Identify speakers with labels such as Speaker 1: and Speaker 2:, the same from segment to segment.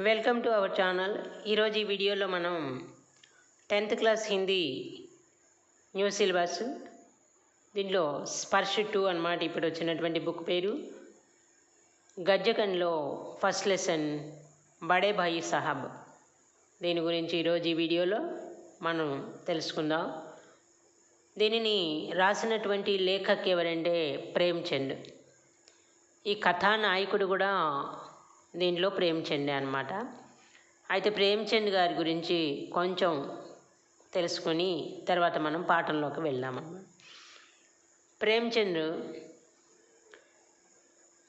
Speaker 1: Welcome to our channel ఈరోజు ఈ వీడియోలో మనం tenth class Hindi new syllabus దీంట్లో స్పర్శ టూ అన్నమాట. ఇప్పుడు వచ్చినటువంటి బుక్ పేరు. గజ్జకంలో ఫస్ట్ లెసన్ బడే భాయి సాహబ్. దీని గురించి ఈరోజు ఈ వీడియోలో మనం తెలుసుకుందాం. దీనిని రాసినటువంటి లేఖక్ ఎవరంటే ప్రేమ్చంద్. ఈ కథానాయకుడు కూడా దీంట్లో ప్రేమ్చంద్ అనమాట అయితే ప్రేమ్చంద్ గారి గురించి కొంచెం తెలుసుకొని తర్వాత మనం పాఠంలోకి వెళ్దామన్నమాట ప్రేమ్చంద్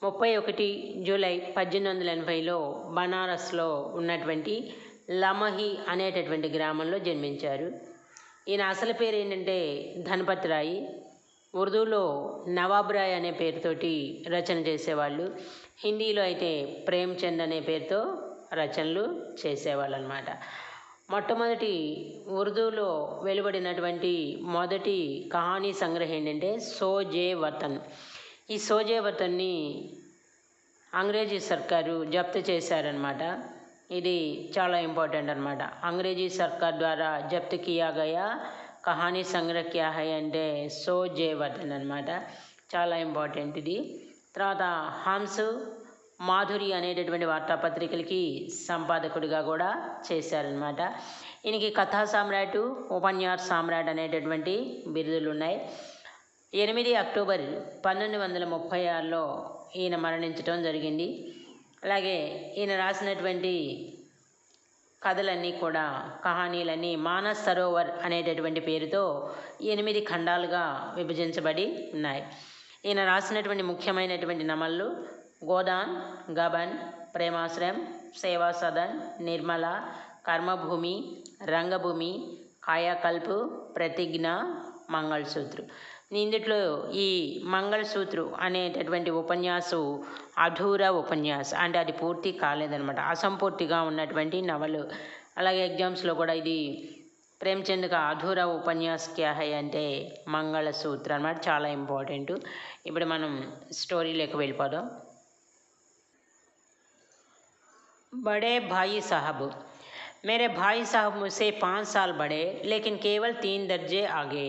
Speaker 1: ముప్పై ఒకటి జూలై పద్దెనిమిది వందల ఎనభైలో బనారస్లో ఉన్నటువంటి లమహి అనేటటువంటి గ్రామంలో జన్మించారు. ఈయన అసలు పేరు ఏంటంటే ధనపతి రాయి ఉర్దూలో నవాబ్రాయ్ అనే పేరుతోటి రచన చేసేవాళ్ళు. హిందీలో అయితే ప్రేమ్చంద్ అనే పేరుతో రచనలు చేసేవాళ్ళు అనమాట మొట్టమొదటి ఉర్దూలో వెలువడినటువంటి మొదటి కహానీ సంగ్రహం ఏంటంటే సోజే వతన్. ఈ సోజే వతన్ని అంగ్రేజీ సర్కారు జప్తు చేశారనమాట. ఇది చాలా ఇంపార్టెంట్ అనమాట. అంగ్రేజీ సర్కార్ ద్వారా జప్తు కియా గయా కహానీ సంగ్రహ క్యా హై అంటే సో జయవర్ధన్ అనమాట చాలా ఇంపార్టెంట్ ఇది. తర్వాత హంస్ మాధురి అనేటటువంటి వార్తాపత్రికలకి సంపాదకుడిగా కూడా చేశారనమాట ఈయనకి కథా సామ్రాట్ ఉపన్యాస్ సామ్రాట్ అనేటటువంటి బిరుదులు ఉన్నాయి. ఎనిమిది అక్టోబర్ పంతొమ్మిది వందల ముప్పై ఆరులో ఈయన మరణించడం జరిగింది. అలాగే ఈయన రాసినటువంటి కథలన్నీ కూడా కహానీలన్నీ మానస్ సరోవర్ అనేటటువంటి పేరుతో ఎనిమిది ఖండాలుగా విభజించబడి ఉన్నాయి. ఈయన రాసినటువంటి ముఖ్యమైనటువంటి నమళ్ళు గోదాన్ గబన్ ప్రేమాశ్రయం సేవా సదన్ నిర్మల కర్మభూమి రంగభూమి కాయాకల్పు ప్రతిజ్ఞ మంగళసూత్రు. ఇందుట్లో ఈ మంగళసూత్రు అనేటటువంటి ఉపన్యాసు అధూర ఉపన్యాస్ అంటే అది పూర్తి కాలేదనమాట అసంపూర్తిగా ఉన్నటువంటి నవలు అలాగే ఎగ్జామ్స్లో కూడా ఇది ప్రేమ్చంద్ కా అధూర ఉపన్యాస్ క్యా హై అంటే మంగళసూత్ర అనమాట చాలా ఇంపార్టెంట్ ఇప్పుడు మనం స్టోరీలోకి వెళ్ళిపోదాం बड़े भाई साहब मेरे भाई साहब मुझसे पाँच साल बड़े लेकिन केवल तीन दर्जे आगे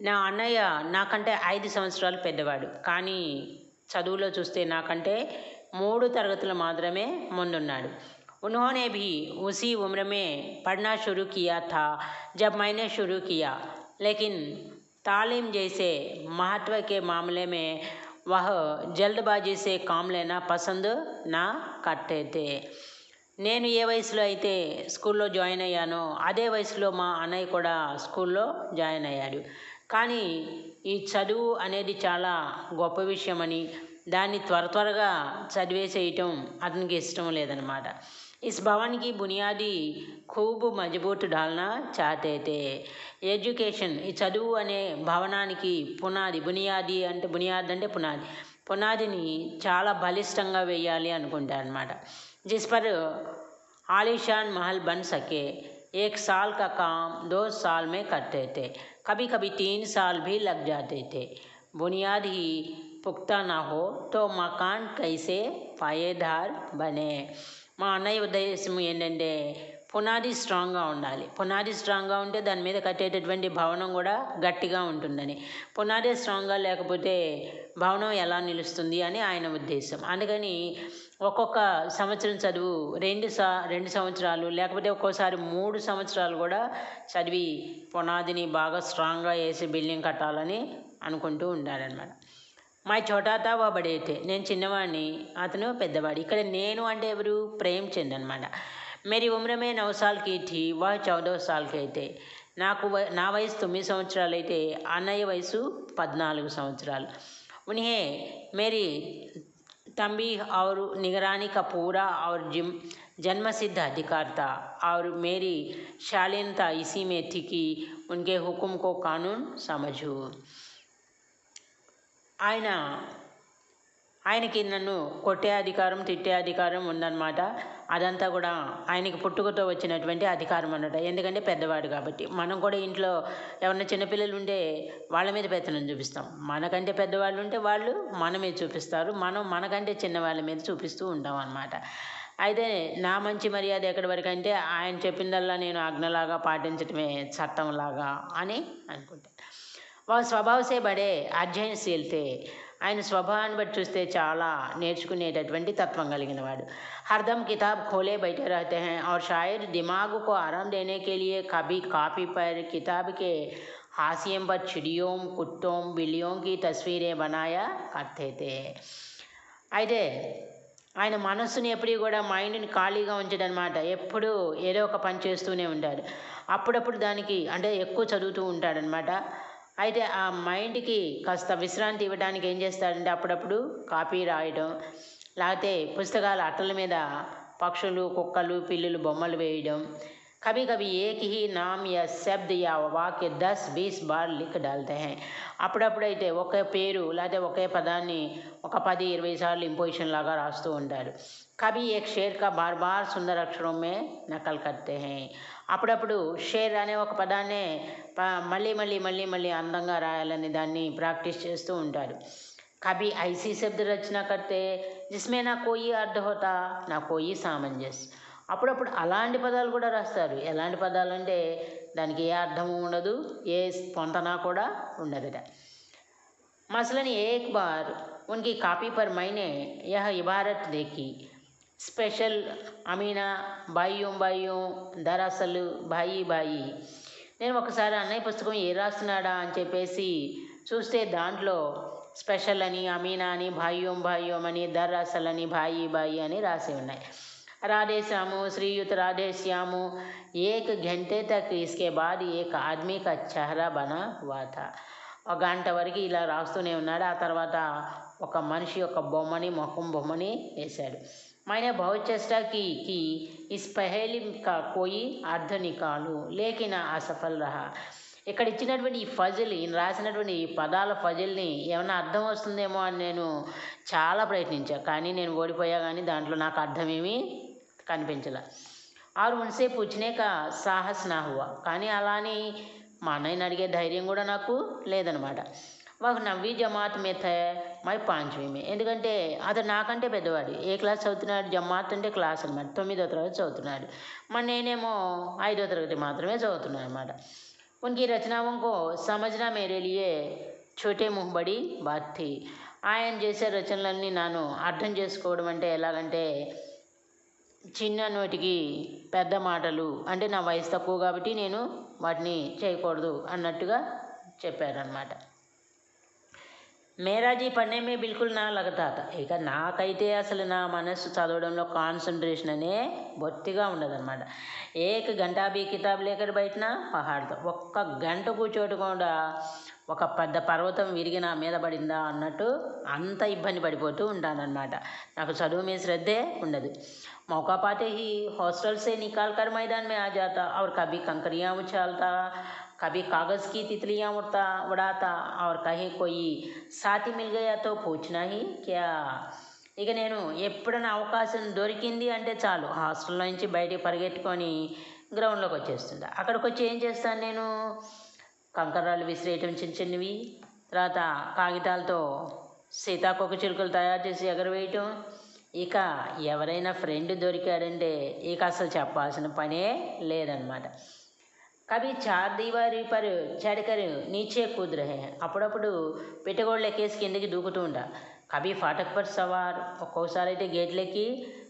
Speaker 1: నా అన్నయ్య నాకంటే ఐదు సంవత్సరాలు పెద్దవాడు కానీ చదువులో చూస్తే నాకంటే మూడు తరగతులు మాత్రమే ముందున్నాడు उन्होंने भी उसी उम्र में पढ़ना शुरू किया था जब मैंने शुरू किया लेकिन तालीम जैसे महत्व के मामले में वह जल्दबाजी से काम लेना पसंद ना करते थे నేను ఏ వయసులో అయితే స్కూల్లో జాయిన్ అయ్యానో అదే వయసులో మా అన్నయ్య కూడా స్కూల్లో జాయిన్ అయ్యాడు కానీ ఈ చదువు అనేది చాలా గొప్ప విషయమని దాన్ని త్వర త్వరగా చదివేసేయటం అతనికి ఇష్టం లేదనమాట इस भवन की बुनियादी खूब మజబూత్ డాల్నా చాతే తే ఎడ్యుకేషన్ ఈ చదువు అనే భవనానికి పునాది బునియాది అంటే బునియాది అంటే పునాది పునాదిని చాలా బలిష్టంగా వేయాలి అనుకుంటారు అనమాట जिस पर आलीशान महल बन सके एक साल का काम दो साल में करते थे कभी कभी तीन साल भी लग जाते थे बुनियाद ही पुख्ता ना हो तो मकान कैसे पायेदार बने మా అన్నయ్య ఉద్దేశం ఏంటంటే పునాది స్ట్రాంగ్గా ఉండాలి. పునాది స్ట్రాంగ్గా ఉంటే దాని మీద కట్టేటటువంటి భవనం కూడా గట్టిగా ఉంటుందని. పునాది స్ట్రాంగ్గా లేకపోతే భవనం ఎలా నిలుస్తుంది అని ఆయన ఉద్దేశం. అందుకని ఒక్కొక్క సంవత్సరం చదువు రెండు సా రెండు సంవత్సరాలు లేకపోతే ఒక్కోసారి మూడు సంవత్సరాలు కూడా చదివి పునాదిని బాగా స్ట్రాంగ్గా వేసి బిల్డింగ్ కట్టాలని అనుకుంటూ ఉండాలన్నమాట. మా చోటాతా వా నేను చిన్నవాడిని అతను పెద్దవాడు. ఇక్కడ నేను అంటే ఎవరు? ప్రేమ్చంద్ అనమాట మేరీ ఉమ్రమే నవ సాల్కి థీ వా చౌదో సాల్కి అయితే నాకు వ- నా వయసు తొమ్మిది సంవత్సరాలు అయితే అన్నయ్య వయసు పద్నాలుగు సంవత్సరాలు ఉన్హే మేరీ तंबी और निगरानी का पूरा और जिम जन्म सिद्ध अधिकार था और मेरी शालीनता इसी में थी कि उनके हुक्म को कानून समझूं ఆయన ఆయనకి నన్ను కొట్టే అధికారం తిట్టే అధికారం ఉందన్నమాట. అదంతా కూడా ఆయనకి పుట్టుకతో వచ్చినటువంటి అధికారం అన్నమాట. ఎందుకంటే పెద్దవాడు కాబట్టి. మనం కూడా ఇంట్లో ఎవరైనా చిన్నపిల్లలు ఉంటే వాళ్ళ మీద పెత్తనం చూపిస్తాం. మనకంటే పెద్దవాళ్ళు ఉంటే వాళ్ళు మన మీద చూపిస్తారు. మనం మనకంటే చిన్న వాళ్ళ మీద చూపిస్తూ ఉంటాం అన్నమాట. అయితే నా మంచి మర్యాద ఎక్కడి వరకు అంటే ఆయన చెప్పిందల్లా నేను ఆజ్ఞలాగా పాటించటమే చట్టంలాగా అని అనుకుంటాను. వాళ్ళ స్వభావసే బడే అధ్యయనశీలతే ఆయన స్వభావాన్ని బట్టి చూస్తే చాలా నేర్చుకునేటటువంటి తత్వం కలిగిన వాడు हरदम किताब खोले बैठे रहते हैं और शायद दिमाग को आराम देने के लिए कभी कॉपी पर किताब के हाशिए पर चिड़ियों कुत्तों बिल्लियों की तस्वीरें बनाया करते थे అయితే ఆయన మనస్సుని ఎప్పుడు కూడా మైండ్ని ఖాళీగా ఉంచడనమాట ఎప్పుడు ఏదో ఒక పని చేస్తూనే ఉంటాడు అప్పుడప్పుడు దానికి అంటే ఎక్కువ చదువుతూ ఉంటాడనమాట అయితే ఆ మైండ్కి కాస్త విశ్రాంతి ఇవ్వడానికి ఏం చేస్తాడంటే అప్పుడప్పుడు కాపీ రాయడం లేకపోతే పుస్తకాల అట్టల మీద పక్షులు కుక్కలు పిల్లులు బొమ్మలు వేయడం కవి కవి ఏకి నామ్ య శబ్ద యా వాక్య దస్ బీస్ బార్ లిక్ డాల్తే హే. అప్పుడప్పుడైతే ఒకే పేరు లేకపోతే ఒకే పదాన్ని ఒక పది ఇరవై సార్లు ఇంపోజిషన్ లాగా రాస్తూ ఉంటారు. కవి ఏక్ షేర్ కా బార్ బార్ సుందర అక్షరం మే నకల్ కర్తే అప్పుడప్పుడు షేర్ అనే ఒక పదాన్నే ప- మళ్ళీ మళ్ళీ మళ్ళీ మళ్ళీ అందంగా రాయాలని దాన్ని ప్రాక్టీస్ చేస్తూ ఉంటారు कभी ऐसी शब्द रचना करते जिसमें ना कोई अर्थ होता ना कोई सामंजस्य అప్పుడప్పుడు అలాంటి పదాలు కూడా రాస్తారు ఎలాంటి పదాలు అంటే దానికి ఏ అర్థము ఉండదు ఏ పొంతన కూడా ఉండదుట मसलन एक बार उनकी कापी पर मैंने यह इबारत देखी स्पेशल अमीना भाइयों भाइयों దరసలు భాయి భాయి నేను ఒకసారి అన్నయ్య పుస్తకం ఏ రాస్తున్నాడా అని చెప్పేసి చూస్తే దాంట్లో స్పెషల్ అని అమీనా అని భాయ్యోం భాయ్యోం అని దర్రసల్ అని భాయి భాయి అని రాసి ఉన్నాయి राधे श्यामू श्रीयुत राधे श्यामू एक घंटे तक इसके बाद एक आदमी का चेहरा बना हुआ था ఒక గంట వరకు ఇలా రాస్తూనే ఉన్నాడు ఆ తర్వాత ఒక మనిషి యొక్క బొమ్మని ముఖం బొమ్మని వేశాడు मैंने बहुत चेष्टा की कि इस पहेली का कोई अर्ध निकालू लेकिन असफल रहा। ఇక్కడ ఇచ్చినటువంటి ఈ ఫజిల్ రాసినటువంటి ఈ పదాల ఫజిల్ని ఏమైనా అర్థం వస్తుందేమో అని నేను చాలా ప్రయత్నించాను కానీ నేను ఓడిపోయా కానీ దాంట్లో నాకు అర్థమేమీ కనిపించలే. ఆరు మనసేపు వచ్చినాక సాహస్ నా హువా కానీ అలా అని మా అన్నయ్యని అడిగే ధైర్యం కూడా నాకు లేదనమాట. మాకు నవ్వీ జమాత్ మే థే మై పాంచవీ మే ఎందుకంటే అతను నాకంటే పెద్దవాడు ఏ క్లాస్ చదువుతున్నాడు జమాత్ అంటే క్లాస్ అనమాట తొమ్మిదో తరగతి చదువుతున్నాడు మరి నేనేమో ఐదో తరగతి మాత్రమే చదువుతున్నాను అనమాట उनकी रचनाओं को समझना मेरे लिए छोटे मुँह बड़ी बात थी ఆయన చేసే రచనలన్నీ నాను అర్థం చేసుకోవడం అంటే ఎలాగంటే చిన్న నోటికి పెద్ద మాటలు అంటే నా వయసు తక్కువ కాబట్టి నేను వాటిని చేయకూడదు అన్నట్టుగా చెప్పారనమాట మేరాజీ పన్నే మే బిల్కుల్ నా లగతాత ఇక నాకైతే అసలు నా మనస్సు చదవడంలో కాన్సన్ట్రేషన్ అనే బొత్తిగా ఉండదన్నమాట ఏక గంటా బీ కితాబ్ లేకర్ బయటన పహాడ్తో ఒక్క గంట కూర్చోటి కూడా ఒక పెద్ద పర్వతం విరిగి నా మీద పడిందా అన్నట్టు అంత ఇబ్బంది పడిపోతూ ఉంటానన్నమాట నాకు చదువు మీద శ్రద్ధే ఉండదు मौका पाते ही हॉस्टल से निकाल कर मैदान में आ जाता और कभी कंकरियाँ उछालता कभी कागज़ की तितलियाँ उड़ता उड़ाता और कहीं कोई साथी मिल गया तो पूछना ही क्या ఇక నేను ఎప్పుడైనా అవకాశం దొరికింది అంటే చాలు హాస్టల్లో నుంచి బయటికి పరిగెట్టుకొని గ్రౌండ్లోకి వచ్చేస్తుంటా అక్కడికి వచ్చి ఏం చేస్తాను నేను కంకర్రాలు విసిరేయటం చిన్న చిన్నవి తర్వాత కాగితాలతో సీతాకోక చిలుకలు తయారు చేసి ఎగరవేయటం ఇక ఎవరైనా ఫ్రెండ్ దొరికాడంటే ఇక అసలు చెప్పాల్సిన పనే లేదనమాట కభీ చార్ దీవారి పర్ చడకరు నీచే కూద్ అప్పుడప్పుడు పిట్టగోళ్ళు కిందకి దూకుతూ ఉంటా కభీ ఫాటక్ పర్ సవార్ ఒక్కోసారి అయితే గేట్లెక్కి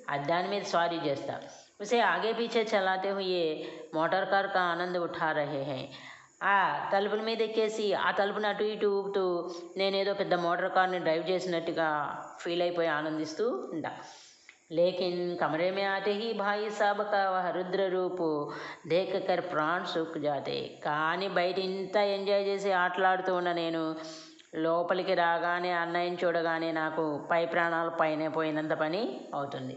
Speaker 1: అది దాని మీద స్వారీ చేస్తా ఉసే ఆగే పీछे చలాతే హుయే మోటార్ కార్ కా ఆనంద్ ఉఠా రహే హై ఆ తలుపుల మీద ఎక్కేసి ఆ తలుపుని అటు ఇటు ఊపుతూ నేనేదో పెద్ద మోటార్ కార్ని డ్రైవ్ చేసినట్టుగా ఫీల్ అయిపోయి ఆనందిస్తూ ఉంటా लेकिन कमरे में आते ही भाई साहब का वह रुद्र रूप देख कर प्राण सूख जाते కానీ బయట ఇంత ఎంజాయ్ చేసి ఆటలాడుతూ ఉన్న నేను లోపలికి రాగానే అన్నయ్యని చూడగానే నాకు పై ప్రాణాలు పైనే పోయినంత పని అవుతుంది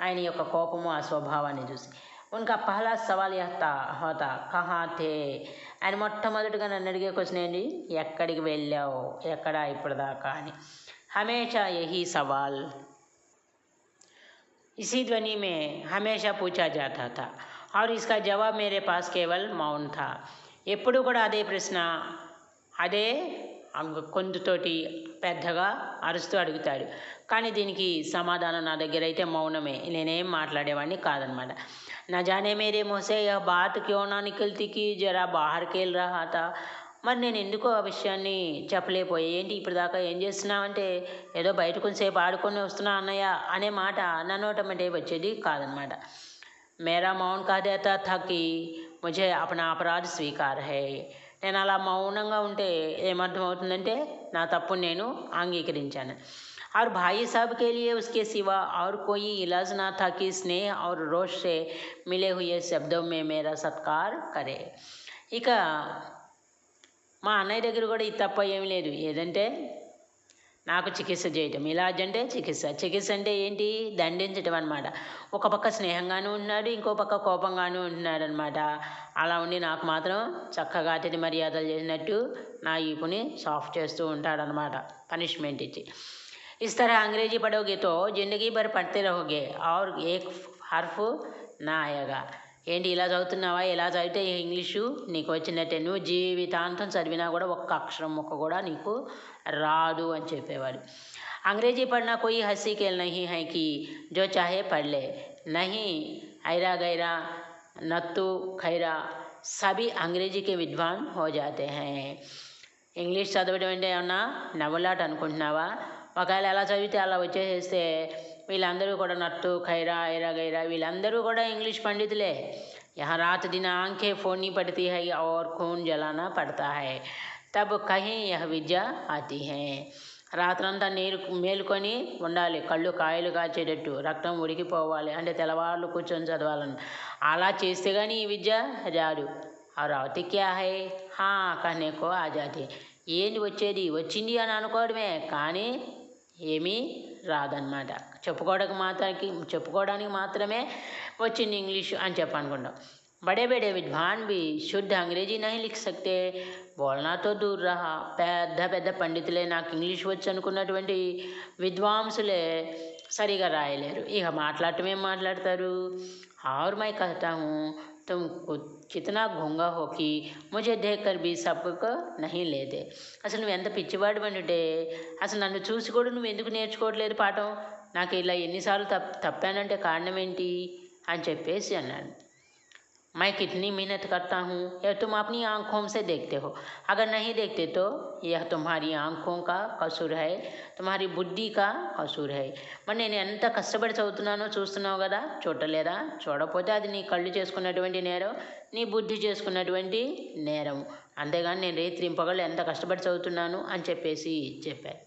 Speaker 1: ఆయన యొక్క కోపము ఆ స్వభావాన్ని చూసి ఉనకా పహలా సవాల్ యహతా హోతా కహా థే ఆయన మొట్టమొదటిగా నన్ను అడిగే క్వశ్చన్ ఏంటి ఎక్కడికి వెళ్ళావు ఎక్కడ ఇప్పటిదాకా అని హమేషా యహీ సవాల్ इसी ध्वनि में हमेशा पूछा जाता था और इसका जवाब मेरे पास केवल मौन था ఎప్పుడు కూడా అదే ప్రశ్న అదే అంగ- గొంతుతోటి పెద్దగా అరుస్తూ అడుగుతాడు కానీ దీనికి సమాధానం నా దగ్గర అయితే మౌనమే నేనేం మాట్లాడేవాడిని కాదనమాట నా జానే మేరే మోసే యా బాత్ క్యో నా నికల్తి కి జరా బాహర్ కేల్ రహా తా మరి నేను ఎందుకో ఆ విషయాన్ని చెప్పలేకపోయా ఏంటి ఇప్పటిదాకా ఏం చేస్తున్నావు అంటే ఏదో బయట కొంచెంసేపు ఆడుకొని వస్తున్నా అన్నయ్య అనే మాట నా నోట అంటే వచ్చేది కాదనమాట మేరా మౌన్ కాదేత థకి ముజే అపనా అపరాధ స్వీకార హే నేను అలా మౌనంగా ఉంటే ఏమర్థమవుతుందంటే నా తప్పు నేను అంగీకరించాను और भाई साहब के लिए उसके सिवा और कोई इलाज ना था कि स्नेह और रोष से मिले हुए शब्दों में मेरा सत्कार करे इका మా అన్నయ్య దగ్గర కూడా ఈ తప్ప ఏమి లేదు. ఏదంటే నాకు చికిత్స చేయటం. ఇలాజ్ అంటే చికిత్స. చికిత్స అంటే ఏంటి? దండించటం అనమాట ఒక పక్క స్నేహంగానూ ఉన్నాడు ఇంకో పక్క కోపంగానూ ఉంటున్నాడు అనమాట అలా ఉండి నాకు మాత్రం చక్కగా అతిథి మర్యాదలు చేసినట్టు నా ఈపుని సాఫ్ట్ చేస్తూ ఉంటాడనమాట పనిష్మెంట్ ఇచ్చి. इस तरह अंग्रेजी पढ़ोगे तो పడితే भर ఆర్ रहोगे హర్ఫ్ एक हर्फ ఏంటి ఇలా చదువుతున్నావా ఇలా చదివితే ఇంగ్లీషు నీకు వచ్చినట్టే నువ్వు జీవితాంతం చదివినా కూడా ఒక్క అక్షరం ముక్క కూడా నీకు రాదు అని చెప్పేవాడు अंग्रेजी पढ़ना कोई हंसी खेल नहीं है कि जो चाहे पढ़ ले नहीं ऐरा गैरा नत्तू खैरा सभी अंग्रेजी के विद्वान हो जाते हैं ఇంగ్లీష్ చదవడం అంటే ఏమన్నా నవ్వులాట అనుకుంటున్నావా ఒకవేళ ఎలా చదివితే అలా వచ్చేసేస్తే వీళ్ళందరూ కూడా నట్టు ఖైరా ఐరా గైరా వీళ్ళందరూ కూడా ఇంగ్లీష్ పండితులే यहाँ रात दिन आंखें फोड़नी पड़ती है और खून जलाना पड़ता है तब कहीं यह విద్య ఆతి है రాత్రంతా నీరు మేలుకొని ఉండాలి కళ్ళు కాయలు కాచేటట్టు రక్తం ఉడికిపోవాలి అంటే తెల్లవాళ్ళు కూర్చొని చదవాలని అలా చేస్తే కానీ ఈ విద్య రాదు और అవుతి క్యా హై హా కహనే కో ఆ జాతి ఏంటి వచ్చేది వచ్చింది అని అనుకోవడమే కానీ ఏమీ రాదన్నమాట చెప్పుకోవడానికి మాత్రానికి చెప్పుకోవడానికి మాత్రమే వచ్చింది ఇంగ్లీషు అని చెప్పనుకుంటాం बड़े बड़े विद्वान भी शुद्ध अंग्रेजी नहीं लिख सकते బోల్నా తో దూర్ రహా పెద్ద పెద్ద పండితులే నాకు ఇంగ్లీష్ వచ్చు అనుకున్నటువంటి విద్వాంసులే సరిగా రాయలేరు ఇక మాట్లాడటం ఏం మాట్లాడతారు और मैं कहता हूँ तुम खुद कितना गूंगा हो कि मुझे देख कर भी सबको नहीं लेते అసలు నువ్వు ఎంత పిచ్చివాడు అంటే అసలు నన్ను చూసి కూడా నువ్వు ఎందుకు నేర్చుకోవట్లేదు పాఠం నాకు ఇలా ఎన్నిసార్లు తప్ తప్పానంటే కారణం ఏంటి అని చెప్పేసి అన్నాడు मैं कितनी मेहनत करता हूँ यह तुम अपनी आँखों से देखते हो अगर नहीं देखते तो यह तुम्हारी आँखों का कसूर है तुम्हारी బుద్ధి కా కసూర్ హై మరి నేను ఎంత కష్టపడి చదువుతున్నానో చూస్తున్నావు కదా చూడలేదా చూడకపోతే అది నీ కళ్ళు చేసుకున్నటువంటి నేరం నీ బుద్ధి చేసుకున్నటువంటి నేరం అంతేగాని నేను రేత్రింపగళ్ళు ఎంత కష్టపడి చదువుతున్నాను అని చెప్పేసి చెప్పారు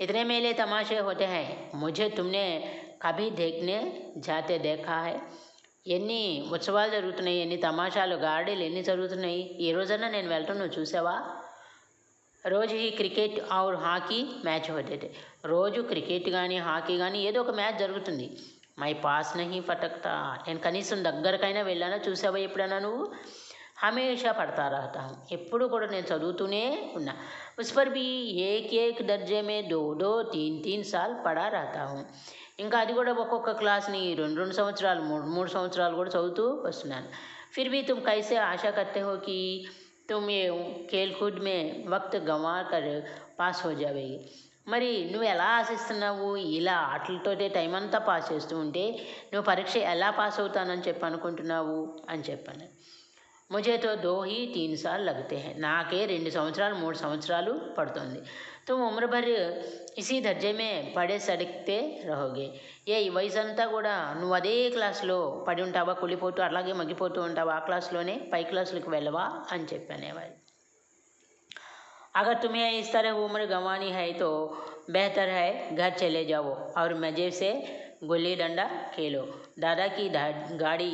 Speaker 1: इतने मेले तमाशे होते हैं मुझे तुमने कभी देखने जाते देखा है ఎన్ని ఉత్సవాలు జరుగుతున్నాయి ఎన్ని తమాషాలు గాడీలు ఎన్ని జరుగుతున్నాయి ఈ రోజన్నా నేను వెళ్ళటం నువ్వు చూసావా రోజు ఈ క్రికెట్ ఆర్ హాకీ మ్యాచ్ హోతే రోజు క్రికెట్ కానీ హాకీ కానీ ఏదో ఒక మ్యాచ్ జరుగుతుంది మై పాస్ నహి పటక్తా నేను కనీసం దగ్గరకైనా వెళ్ళానా చూసావా ఎప్పుడైనా నువ్వు హమేషా పడతా రహతా హూँ ఎప్పుడు కూడా నేను చదువుతూనే ఉన్నా ఉస్ పర్ भी एक एक दर्जे में दो दो तीन तीन साल పడా రహతా హూँ ఇంకా అది కూడా ఒక్కొక్క క్లాస్ని రెండు రెండు సంవత్సరాలు మూడు మూడు సంవత్సరాలు కూడా చదువుతూ వస్తున్నాను फिर भी तुम कैसे आशा करते हो कि तुम ये खेल कूद में वक्त गंवा कर పాస్ हो जावेगी మరి నువ్వు ఎలా ఆశిస్తున్నావు ఇలా ఆటలతోటే టైం అంతా పాస్ చేస్తూ ఉంటే నువ్వు పరీక్ష ఎలా పాస్ అవుతానని చెప్పి అనుకుంటున్నావు అని చెప్పాను मुझे तो दो ही तीन साल लगते हैं। ना के रे संवस मूड़ संवस पड़ती तुम उम्र भर इसी दर्जे में पड़े सड़कते रहोगे। ये वैसंत नदे क्लास पड़ उठावा कुलिपोत अलागे मग्पोत उठावा आ क्लास पै क्लास वेलवा अच्छे अगर तुम्हें इस तरह उम्र गंवानी है तो बेहतर है घर चले जाओ और मज़े से गुल्ली डंडा खेलो। दादा की गाड़ी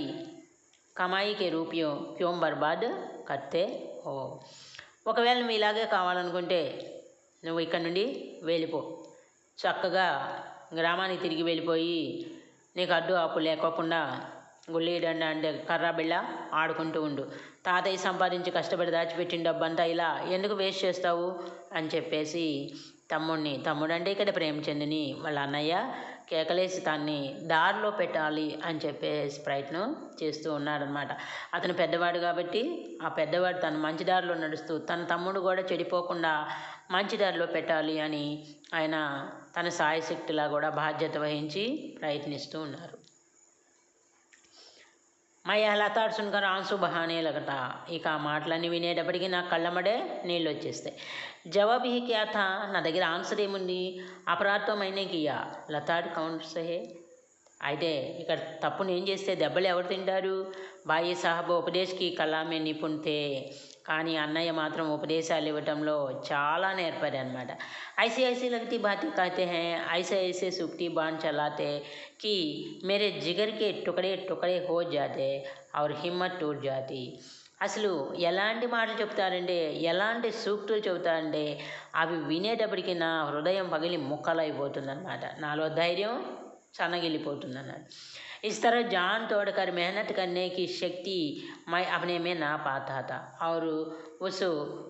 Speaker 1: కమాయి కే రూపాయో క్యోం బర్బాద్ కత్తే ఓ ఒకవేళ నువ్వు ఇలాగే కావాలనుకుంటే నువ్వు ఇక్కడ నుండి వెళ్ళిపో. చక్కగా గ్రామానికి తిరిగి వెళ్ళిపోయి నీకు అడ్డు ఆపు లేకోకుండా గుల్లి అంటే కర్రాబిళ్ళ ఆడుకుంటూ ఉండు. తాతయ్య సంపాదించి కష్టపడి దాచిపెట్టిన డబ్బంతా ఇలా ఎందుకు వేస్ట్ చేస్తావు? అని చెప్పేసి తమ్ముడిని తమ్ముడు అంటే ఇక్కడ ప్రేమచంద్ని వాళ్ళ అన్నయ్య కేకలేసి తాన్ని దారిలో పెట్టాలి అని చెప్పేసి ప్రయత్నం చేస్తూ ఉన్నాడనమాట అతను పెద్దవాడు కాబట్టి ఆ పెద్దవాడు తను మంచి దారిలో నడుస్తూ తన తమ్ముడు కూడా చెడిపోకుండా మంచి దారిలో పెట్టాలి అని ఆయన తన సాయశక్తిలా కూడా బాధ్యత వహించి ప్రయత్నిస్తూ ఉన్నారు. మై హలతాడు సున్కర్ ఆన్సు బహానే లగతా. ఇక ఆ మాటలన్నీ వినేటప్పటికీ నా కళ్ళమడే నీళ్ళు వచ్చేస్తాయి జవాబ్ హీ క్యాథా నా దగ్గర ఆన్సర్ ఏముంది? అపరాధం అయినా కియా లతాడ్ కౌన్సహే అయితే ఇక్కడ తప్పు నేను చేస్తే దెబ్బలు ఎవరు తింటారు? బాయి సాహబ్ ఉపదేశ్కి కళామే నిపుణతే కానీ అన్నయ్య మాత్రం ఉపదేశాలు ఇవ్వటంలో చాలా నేర్పారు అనమాట ఐసే ఐసే लगती बातें कहते हैं ऐसे ऐसे सुक्ति बाण चलाते कि मेरे जिगर के टुकड़े टुकड़े हो जाते और हिम्मत टूट जाती అసలు ఎలాంటి మాటలు చెప్తారంటే ఎలాంటి సూక్తులు చెబుతారంటే అవి వినేటప్పటికి నా హృదయం పగిలి ముక్కలైపోతుందన్నమాట నాలో ధైర్యం సన్నగిల్లిపోతుందన్నమాట इस तरह जान तोड़कर मेहनत करने की शक्ति मैं अपने में ना पाता था और उस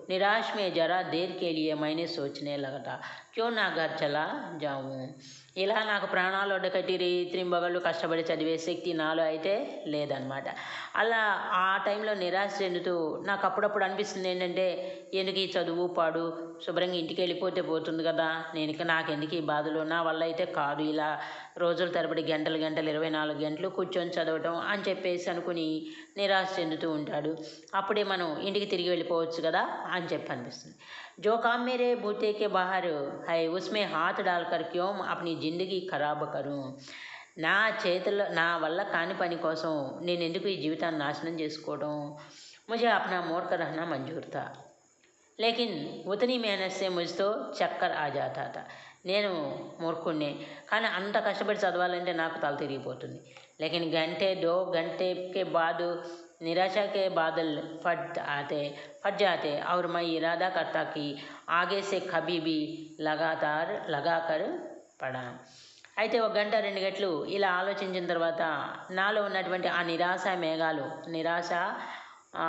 Speaker 1: निराश में जरा देर के लिए मैंने सोचने लगा था क्यों ना घर चला जाऊं ఇలా నాకు ప్రాణాలు ఒడ్డకట్టిరి త్రింబగళ్ళు కష్టపడి చదివే శక్తి నాలో అయితే లేదనమాట అలా ఆ టైంలో నిరాశ చెందుతూ నాకు అప్పుడప్పుడు అనిపిస్తుంది ఏంటంటే ఎందుకు ఈ చదువు పాడు శుభ్రంగా ఇంటికి వెళ్ళిపోతే పోతుంది కదా నేను ఇక నాకు ఎందుకు ఈ బాధలు నా వల్ల అయితే కాదు ఇలా రోజుల తరబడి గంటలు గంటలు ఇరవై నాలుగు గంటలు కూర్చొని చదవటం అని చెప్పేసి అనుకుని నిరాశ చెందుతూ ఉంటాడు. అప్పుడే మనం ఇంటికి తిరిగి వెళ్ళిపోవచ్చు కదా అని చెప్పి అనిపిస్తుంది. జో కామ్ మేరే బూతేకే బహారు హై ఉస్మే హాత్ డాల్కర్ అప్పుడు అప్ని జిందగీ ఖరాబ్ కరు. నా చేతుల్లో నా వల్ల కాని పని కోసం నేను ఎందుకు ఈ జీవితాన్ని నాశనం చేసుకోవడం ముజే అప్నా మూర్ఖ రహనా మంజూర్తా లేకిన్ ఉతని మేనస్తే से చక్కర్ ఆజాతాత నేను మూర్ఖుణ్ణే కానీ అంత కష్టపడి చదవాలంటే నాకు తల తిరిగిపోతుంది లేకిన్ గంటే దో గంటే కే బాదు निराशा के बादल फट आते फट जाते और मैं इरादा करता कि आगे से कभी भी लगातार लगाकर పడా అయితే ఒక గంట రెండు గంటలు ఇలా ఆలోచించిన తర్వాత నాలో ఉన్నటువంటి ఆ నిరాశ మేఘాలు నిరాశ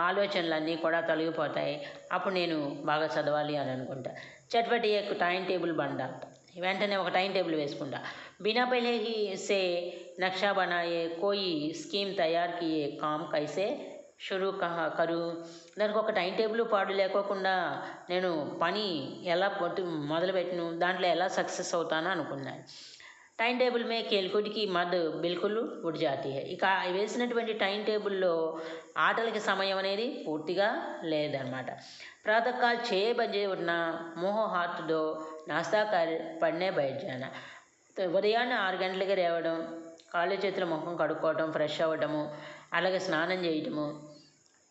Speaker 1: ఆలోచనలన్నీ కూడా తొలగిపోతాయి అప్పుడు నేను బాగా చదవాలి అని అనుకుంటా చట్పటి ఒక టైం టేబుల్ బండ వెంటనే ఒక టైం టేబుల్ వేసుకుంటా. బినా పెహ్లే హీ సే నక్షా బనాయే కోయి స్కీమ్ తయారు కియే కామ్ కైసే షురు కహా కరు. దానికి ఒక టైం టేబుల్ పాడు లేకోకుండా నేను పని ఎలా మొదలుపెట్టను దాంట్లో ఎలా సక్సెస్ అవుతాను అనుకున్నాను టైం టేబుల్ మే కేల్కుడికి మద్ బిల్కుల్ ఉడి జాతి ఇక వేసినటువంటి టైం టేబుల్లో ఆటలకి సమయం అనేది పూర్తిగా లేదనమాట. ప్రాతకాల ఛే బజే ఉన్న మోహ హాత్ దో నాస్తా కర్ పడినే బయట జానా ఉదయాన్నే ఆరు గంటలకి లేవడం కాళ్ళు చేతుల ముఖం కడుక్కోవడం ఫ్రెష్ అవ్వడము అలాగే స్నానం చేయటము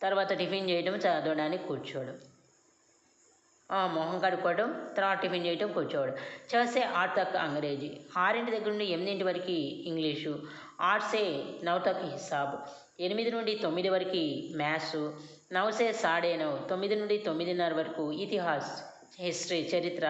Speaker 1: తర్వాత టిఫిన్ చేయటం చదవడానికి కూర్చోవడం. మొహం కడుక్కోవడం తర్వాత టిఫిన్ చేయటం కూర్చోవడం. చేస్తే ఆరు తక్ అంగ్రేజీ. ఆరింటి దగ్గర నుండి ఎనిమిదింటి వరకు ఇంగ్లీషు. ఆర్ట్సే నవ్ తక్ హిసాబ్ ఎనిమిది నుండి తొమ్మిది వరకు మ్యాథ్స్. నవసే సాడే నవ్ తొమ్మిది నుండి తొమ్మిదిన్నర వరకు ఇతిహాస్ హిస్టరీ చరిత్ర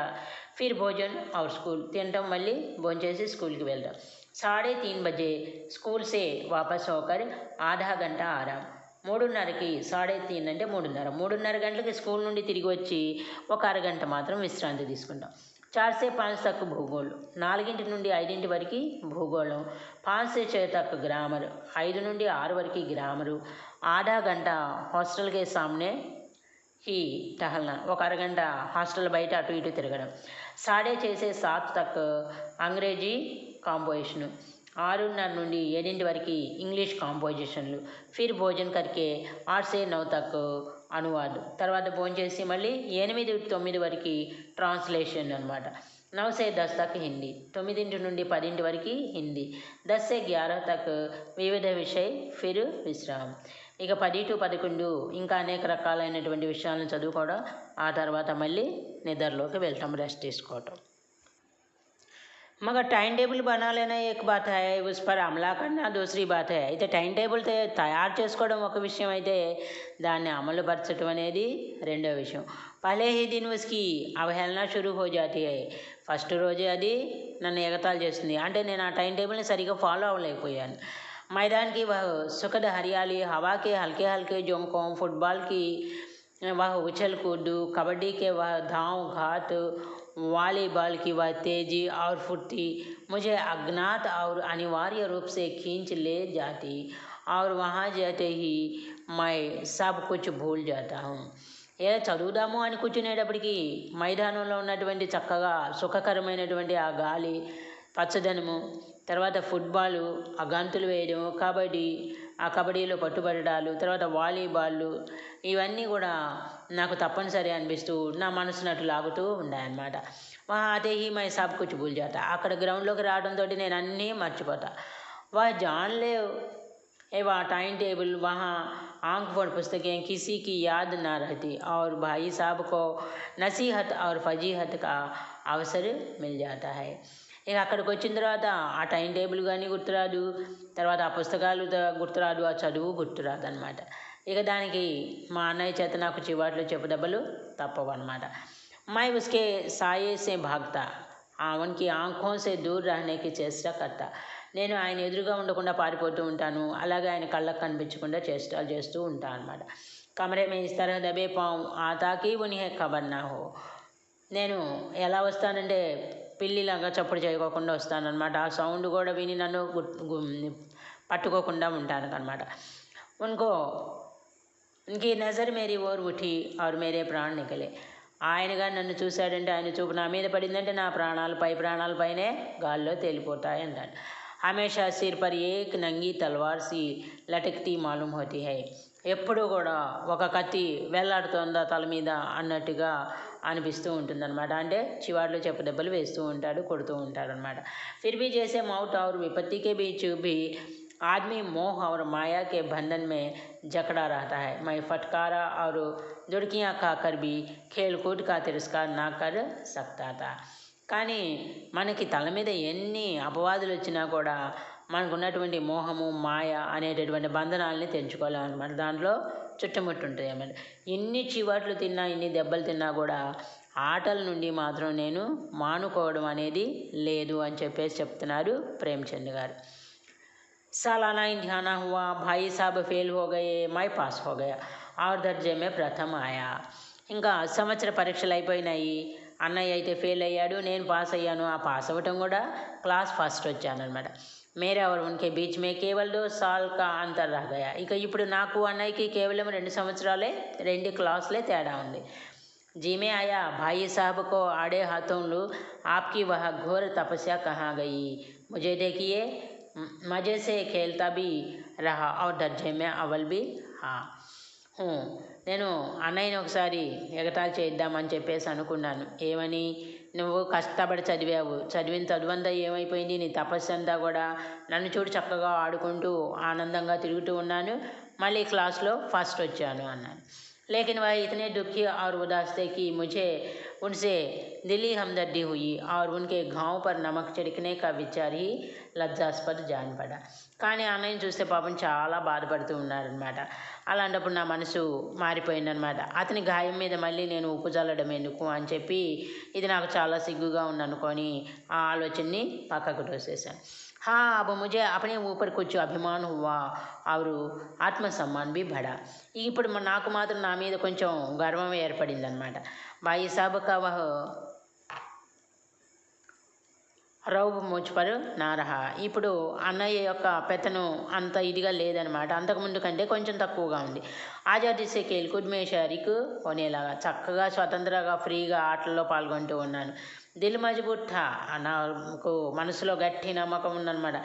Speaker 1: ఫిర్ భోజన్ और స్కూల్ తినటం మళ్ళీ భోంచేసి స్కూల్కి వెళ్తాం సాడే తీన్ బజే స్కూల్సే వాపస్ హోకర్ ఆధా గంట ఆరాం. మూడున్నరకి సాడే తీన్ అంటే మూడున్నర. మూడున్నర గంటలకి స్కూల్ నుండి తిరిగి వచ్చి ఒక అరగంట మాత్రం విశ్రాంతి తీసుకుంటాం. చార్సే పాన్స్ తక్కువ భూగోళం. నాలుగింటి నుండి ఐదింటి వరకు భూగోళం. పాన్సే చే తక్ గ్రామర్. ఐదు నుండి ఆరు వరకు గ్రామరు. ఆధా గంట హాస్టల్కే సామ్నే ఈ టహల్నా. ఒక అరగంట హాస్టల్ బయట అటు ఇటు తిరగడం. సాడే చేసే సాత్ తక్ అంగ్రేజీ కాంపోజిషను ఆరున్నర నుండి ఏడింటి వరకు ఇంగ్లీష్ కాంపోజిషన్లు ఫిర్ భోజన్ కరికే ఆర్సే నవ్ తక్ అనువాదు. తర్వాత భోజనం చేసి మళ్ళీ ఎనిమిది తొమ్మిది వరకు ట్రాన్స్లేషన్ అనమాట నవ్ సే దస్ తక్ హిందీ. తొమ్మిదింటి నుండి పదింటి వరకు హిందీ. దస్ సే గ్యారహ తక్ వివిధ విషయ్ ఫిర్ విశ్రామ్. ఇక పది టు పదకొండు ఇంకా అనేక రకాలైనటువంటి విషయాలను చదువుకోవడం ఆ తర్వాత మళ్ళీ నిద్రలోకి వెళ్తాం రెస్ట్ తీసుకోవటం मगर टाइम टेबल बना लेना एक बात है उस पर అమలా కన్నా దూసరి బాత్ హై అయితే టైం టేబుల్ తయారు చేసుకోవడం ఒక విషయం అయితే దాన్ని అమలు పరచడం అనేది రెండో విషయం పహలే హీ దిన్ ఉస్కి అవహేళన షురూ హో జాతీ హై ఫస్ట్ రోజే అది నన్ను ఎగతాలు చేస్తుంది అంటే నేను ఆ టైం టేబుల్ని సరిగ్గా ఫాలో అవ్వలేకపోయాను मैदान की वह सुखद हरियाली हवा के हल्के हल्के झोंकों फुटबॉल की वह उछल कूद कबड्डी के वह धाव घात वॉलीबॉल की वह तेजी और फुर्ती मुझे अज्ञात और अनिवार्य रूप से खींच ले जाती और वहाँ जाते ही मैं सब कुछ भूल जाता हूँ ఏ చదువుదాము అని కూర్చునేటప్పటికి మైదానంలో ఉన్నటువంటి చక్కగా సుఖకరమైనటువంటి ఆ గాలి పచ్చదనము తర్వాత ఫుట్బాలు ఆ గంతులు వేయడం కబడ్డీ ఆ కబడ్డీలో పట్టుబడడాలు తర్వాత వాలీబాళ్ళు ఇవన్నీ కూడా నాకు తప్పనిసరి అనిపిస్తూ నా మనసును అటు లాగుతూ ఉన్నాయన్నమాట అదే ఈ మై సబ్ కుచ్ భూల్ జాతా అక్కడ గ్రౌండ్లోకి రావడంతో నేను అన్నీ మర్చిపోతా వా జాన్లే ए वहाँ टाइम टेबल वहाँ आंख पर पुस्तकें किसी की याद ना रहती और भाई साहब को नसीहत और फजीहत का అవసర్ మిల్ జాతా హై ఇక అక్కడికి వచ్చిన తర్వాత ఆ టైం టేబుల్ కానీ గుర్తురాదు తర్వాత ఆ పుస్తకాలు త- గుర్తురాదు ఆ చదువు గుర్తురాదు అనమాట ఇక దానికి మా అన్నయ్య చేత నాకు చివాట్లు చెప్పుదెబ్బలు తప్పవు అనమాట మై ఉస్కే సాయే సే భాగ్తా ఆవన్కి ఆంఖోं से दूर रहने की చేష్ట కర్తా నేను ఆయన ఎదురుగా ఉండకుండా పారిపోతూ ఉంటాను అలాగే ఆయన కళ్ళకు కనిపించకుండా చేష్టాలు చేస్తూ ఉంటాను అనమాట కమరే మే ఇస్ తరహ దబే పాం ఆతాకి ఉనిహే ఖబర్ నా హో నేను ఎలా వస్తానంటే పిల్లిలాగా చప్పుడు చేయకోకుండా వస్తానన్నమాట. ఆ సౌండ్ కూడా విని నన్ను పట్టుకోకుండా ఉంటాను అనమాట ఉన్కో ఉన్కి నజర్ మేరీ ఓర్ ఉఠి ఆరు మేరే ప్రాణ నికలే ఆయనగా నన్ను చూశాడంటే ఆయన చూపు నా మీద పడిందంటే నా ప్రాణాలు పై ప్రాణాల పైనే గాల్లో తేలిపోతాయి అంటాడు హమేషా సిర్ పర్ ఏక్ నంగి తల్వార్ సి లటక్తి మాలూమ్ హోతీ హై. ఎప్పుడూ కూడా ఒక కత్తి వేలాడుతోందా తల మీద అన్నట్టుగా అనిపిస్తూ ఉంటుందన్నమాట అంటే చివాట్లు చెప్పు దెబ్బలు వేస్తూ ఉంటాడు కొడుతూ ఉంటాడు అనమాట ఫిర్ भी जैसे मौत और विपत्ति के बीच भी आदमी मोह और माया के बंधन में जकड़ा रहता है मैं फटकारा और दुड़कियाँ खाकर भी खेल कूद का तिरस्कार ना कर सकता था కానీ మనకి తల మీద ఎన్ని అపవాదులు వచ్చినా కూడా మనకు ఉన్నటువంటి మోహము మాయ అనేటటువంటి బంధనాలని తెంచుకోలేమన్నమాట దాంట్లో చుట్టుముట్టు ఉంటుంది అన్నమాట ఎన్ని చివాట్లు తిన్నా ఎన్ని దెబ్బలు తిన్నా కూడా ఆటల నుండి మాత్రం నేను మానుకోవడం అనేది లేదు అని చెప్పేసి చెప్తున్నారు ప్రేమచంద్ గారు सालाना इम्तिहाना हुआ भाई साहब फेल हो गए मैं पास हो गया और दर्जे में ప్రథమ ఆయా ఇంకా సంవత్సర పరీక్షలు అయిపోయినాయి అన్నయ్య అయితే ఫెయిల్ అయ్యాడు నేను పాస్ అయ్యాను ఆ పాస్ అవ్వటం కూడా క్లాస్ ఫస్ట్ వచ్చాను అనమాట మేరే और उनके बीच में केवल दो साल का अंतर रह गया ఇక ఇప్పుడు నాకు అన్నయ్యకి కేవలం రెండు సంవత్సరాలే రెండు క్లాసులే తేడా ఉంది जी में आया भाई साहब को आड़े हाथों लू आपकी वह घोर तपस्या कहाँ गई मुझे देखिए म- मज़े से खेलता भी रहा और दर्जे में अव्वल भी हाँ హూ, నేను అన్నయ్యని ఒకసారి ఎగతాళి చేద్దామని చెప్పేసి అనుకున్నాను ఏమని నువ్వు కష్టపడి చదివావు. చదివిన చదువంతా ఏమైపోయింది? నీ తపస్సు అంతా కూడా నన్ను చూడు చక్కగా ఆడుకుంటూ ఆనందంగా తిరుగుతూ ఉన్నాను. మళ్ళీ క్లాస్లో ఫస్ట్ వచ్చాను అన్నాను. लेकिन वह इतने दुखी और उदास थे कि मुझे उनसे दिली हमदर्दी हुई और उनके घाव पर नमक छिड़कने का विचार ही లజ్జాస్పద జాన్ పడ కానీ అన్నయ్యని చూస్తే పాపం చాలా బాధపడుతూ ఉన్నారనమాట అలాంటప్పుడు నా మనసు మారిపోయిందనమాట అతని గాయం మీద మళ్ళీ నేను ఉప్పు చల్లడం ఎందుకు అని చెప్పి ఇది నాకు చాలా సిగ్గుగా ఉందనుకొని ఆ ఆలోచనని పక్కకు తోసేశాను हाँ अब मुझे अपने ऊपर कुछ अभिमान हुआ और ఆత్మసమ్మాన్ బి బడా ఇప్పుడు మ- నాకు మాత్రం నా మీద కొంచెం గర్వం ఏర్పడింది అనమాట బాయి సాబ్ కా వహ రౌబ్ ముచ్పరు నారహ ఇప్పుడు అన్నయ్య యొక్క పెత్తనం అంత ఇదిగా లేదనమాట అంతకుముందు కంటే కొంచెం తక్కువగా ఉంది ఆజాదీ సే ఖేల్కుద్ మే షరీక్ కొనేలాగా చక్కగా స్వతంత్రంగా ఫ్రీగా ఆటల్లో పాల్గొంటూ ఉన్నాను దిల్ మజబూత్ థా నాకు మనసులో గట్టి నమ్మకం ఉందన్నమాట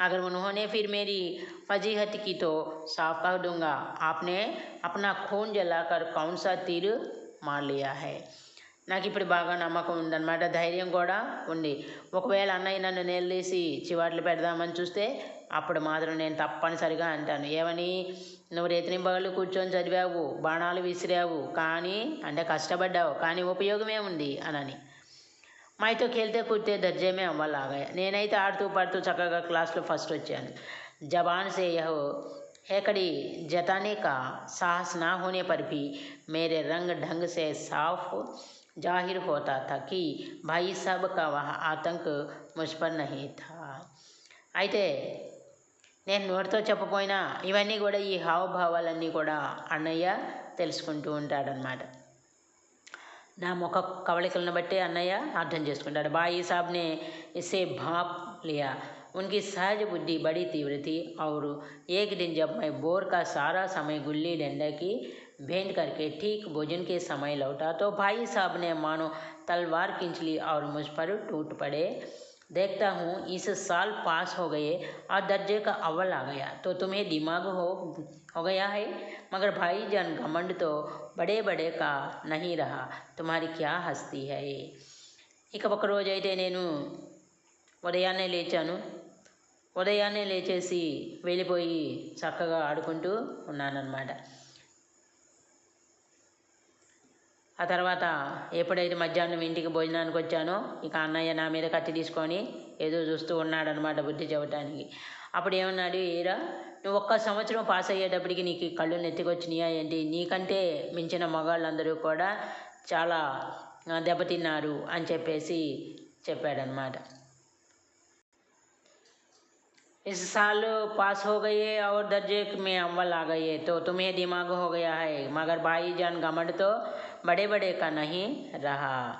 Speaker 1: अगर उन्होंने फिर मेरी फजीहत की तो साफ कह दूंगा आपने अपना खून जलाकर कौन सा तीर मार लिया है నాకు ఇప్పుడు బాగా నమ్మకం ఉందన్నమాట ధైర్యం కూడా ఉంది ఒకవేళ అన్నయ్య నన్ను నిలదీసి చివాట్లు పెడదామని చూస్తే అప్పుడు మాత్రం నేను తప్పనిసరిగా అంటాను ఏమని నువ్వు రేతినింపగలు కూర్చొని చదివావు బాణాలు విసిరావు కానీ అంటే కష్టపడ్డావు కానీ ఉపయోగమే ఉంది అనని మైతో खेलते कूदते दर्जे में अव्वल आ गया నేనైతే ఆడుతూ పాడుతూ చక్కగా క్లాస్లో ఫస్ట్ వచ్చాను जबान से यह हैकड़ी जताने का साहस ना होने पर भी मेरे रंग ढंग से साफ जाहिर होता था कि भाई साहब का वह आतंक मुझ पर नहीं था అయితే నేను నోటితో చెప్పపోయినా ఇవన్నీ కూడా ఈ హావభావాలన్నీ కూడా అన్నయ్య తెలుసుకుంటూ ఉంటాడనమాట నా ముఖ కవళికలను బట్టి అన్నయ్య అర్థం చేసుకుంటాడు బాయి साहब ने इसे भाप लिया उनकी सहज बुद्धि बड़ी तीव्र थी और एक दिन जब मैं बोर का सारा समय गुल्ली डंडा की भेंट करके ठीक भोजन के समय लौटा तो भाई साहब ने मानो तलवार खींच ली और मुझ पर टूट पड़े देखता हूँ इस साल पास हो गए और दर्जे का अव्वल आ गया तो तुम्हें दिमाग हो हो गया है मगर भाईजान घमंड तो बड़े बड़े का नहीं रहा तुम्हारी क्या हस्ती है ఇక ఒక రోజు అయితే నేను ఉదయాన్నే లేచాను ఉదయాన్నే లేచేసి వెళ్ళిపోయి చక్కగా ఆడుకుంటూ ఉన్నానన్నమాట ఆ తర్వాత ఎప్పుడైతే మధ్యాహ్నం ఇంటికి భోజనానికి వచ్చానో ఇక అన్నయ్య నా మీద కత్తి తీసుకొని ఏదో చూస్తూ ఉన్నాడనమాట బుద్ధి చెప్పడానికి అప్పుడు ఏమన్నాడు ఏరా నువ్వు ఒక్క సంవత్సరం పాస్ అయ్యేటప్పటికి నీకు ఈ కళ్ళు నెత్తికొచ్చినాయా ఏంటి నీకంటే మించిన మగాళ్ళందరూ కూడా చాలా ఆ, దెబ్బతిన్నారు అని చెప్పేసి చెప్పాడనమాట इस साल पास हो गए और दर्जे में अव्वल आ गए तो तुम्हें दिमाग हो गया है मगर भाईजान घमंड तो బడే బడే కా నహి రహా.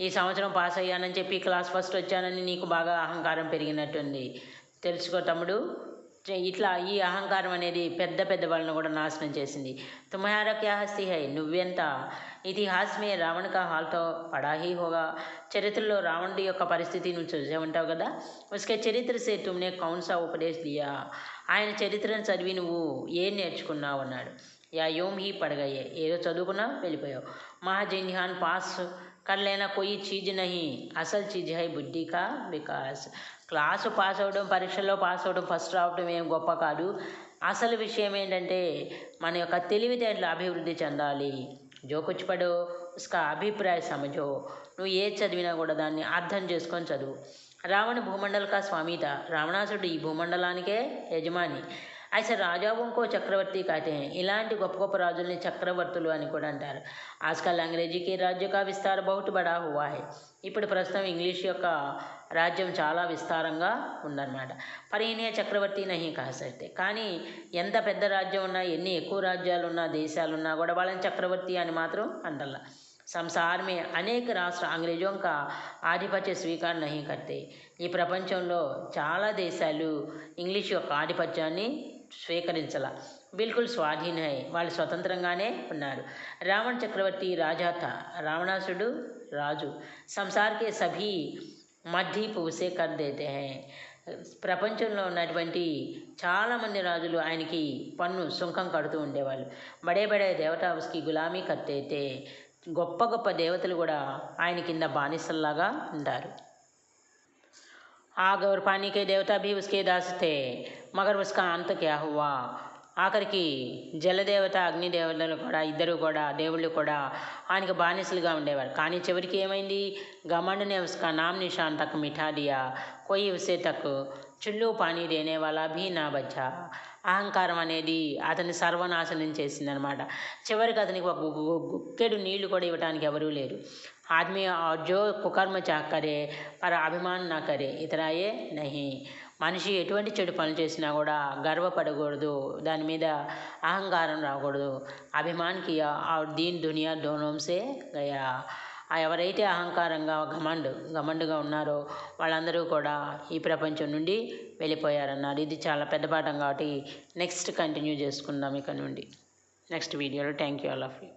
Speaker 1: ఈ సంవత్సరం పాస్ అయ్యానని చెప్పి క్లాస్ ఫస్ట్ వచ్చానని నీకు బాగా అహంకారం పెరిగినట్టుంది. తెలుసుకో తమ్ముడు. ఇట్లా ఈ అహంకారం అనేది పెద్ద పెద్ద వాళ్ళను కూడా నాశనం చేసింది. తుమ్హారా క్యా హస్తి హై నువ్వెంత? ఇది హాస్మే రావణ కా హాల్తో పడాహీ హోగా. చరిత్రలో రావణుడి యొక్క పరిస్థితి నువ్వు చూసే ఉంటావు కదా? ఉస్కే చరిత్ర సే తుమ్నే కౌన్ ఉపదేశ్ దియా. ఆయన చరిత్రను చదివి నువ్వు ఏం నేర్చుకున్నావు అన్నాడు. యా యోమ్ హీ పడగయ్యే ఏదో చదువుకున్నా వెళ్ళిపోయావు. మహాజిన్హాన్ పాస్ కర్ లేనా చీజ్ నహి. అసలు చీజ్ హై బుద్ధి కా? వికాస్ క్లాస్ పాస్ అవ్వడం పరీక్షల్లో పాస్ అవడం ఫస్ట్ రావడం ఏం గొప్ప కాదు. అసలు విషయం ఏంటంటే మన యొక్క తెలివితేటలు అభివృద్ధి చెందాలి. జోకొచ్చి పడు ఉస్కా అభిప్రాయ సమజో. నువ్వు ఏ చదివినా కూడా దాన్ని అర్థం చేసుకొని చదువు. రావణ భూమండల్ కా స్వామిత. రావణాసుడు ఈ భూమండలానికే యజమాని. అయితే రాజావుంకో చక్రవర్తి कहते हैं ఇలాంటి గొప్ప గొప్ప రాజుల్ని చక్రవర్తులు అని కూడా అంటారు ఆజ్కల్ అంగ్రేజీకి రాజ్య కా విస్తార బహుట్ బడా హువా హై ఇప్పుడు ప్రస్తుతం ఇంగ్లీష్ యొక్క రాజ్యం చాలా విస్తారంగా ఉందన్నమాట పర్ ఇన్హే చక్రవర్తి నహి కహ సక్తే కానీ ఎంత పెద్ద రాజ్యం ఉన్నా ఎన్ని ఎక్కువ రాజ్యాలు ఉన్నా దేశాలు ఉన్నా కూడా వాళ్ళని చక్రవర్తి అని మాత్రం అంటల్లా సంసార్ మే అనేక రాష్ట్ర అంగ్రేజోं का ఆధిపత్య స్వీకార్ నహి కర్తే ఈ ప్రపంచంలో చాలా దేశాలు ఇంగ్లీష్ యొక్క ఆధిపత్యాన్ని స్వీకరించాల. బిల్కుల్ స్వాధీన్ వాళ్ళు స్వతంత్రంగానే ఉన్నారు. రావణ చక్రవర్తి రాజాత రావణాసుడు రాజు సంసార్కే సభీ మధ్య పూసే కర్ దేతే ప్రపంచంలో ఉన్నటువంటి చాలామంది రాజులు ఆయనకి పన్ను సుంకం కడుతూ ఉండేవాళ్ళు. బడే బడే దేవతాస్కి గులామీ కత్తైతే గొప్ప గొప్ప దేవతలు కూడా ఆయన కింద బానిసల్లాగా ఉంటారు आग और पानी के देवता भी उसके दास थे मगर उसका अंत क्या हुआ ఆఖరికి జలదేవత అగ్నిదేవతలు కూడా ఇద్దరు కూడా దేవుళ్ళు కూడా ఆయనకి బానిసలుగా ఉండేవారు కానీ చివరికి ఏమైంది గమండనే ఉస్కా నామ్ నిషాన్ తక్ మిఠా దియా కోయి ఉసే తక్ చుల్లు పానీ దేనే వాళ్ళ భీ నా బచ్చా అహంకారం అనేది అతన్ని సర్వనాశనం చేసిందనమాట చివరికి అతనికి ఒక గు- గు- గుక్కెడు నీళ్లు కూడా ఇవ్వడానికి ఎవరూ లేరు ఆద్మీ और जो కుకర్మ चाह करे पर అభిమాన్ నా కరే ఇతరాయే నహి మనిషి ఎటువంటి చెడు పనులు చేసినా కూడా గర్వపడకూడదు దాని మీద అహంకారం రాకూడదు అభిమాన్ కియా और దీన్ దునియా దోనోం సే గయా ఆ ఎవరైతే అహంకారంగా గమండ్ గమండుగా ఉన్నారో వాళ్ళందరూ కూడా ఈ ప్రపంచం నుండి వెళ్ళిపోయారన్నారు ఇది చాలా పెద్ద పాఠం కాబట్టి నెక్స్ట్ కంటిన్యూ చేసుకుందాం ఇక్కడ నుండి నెక్స్ట్ వీడియోలో thank you all of you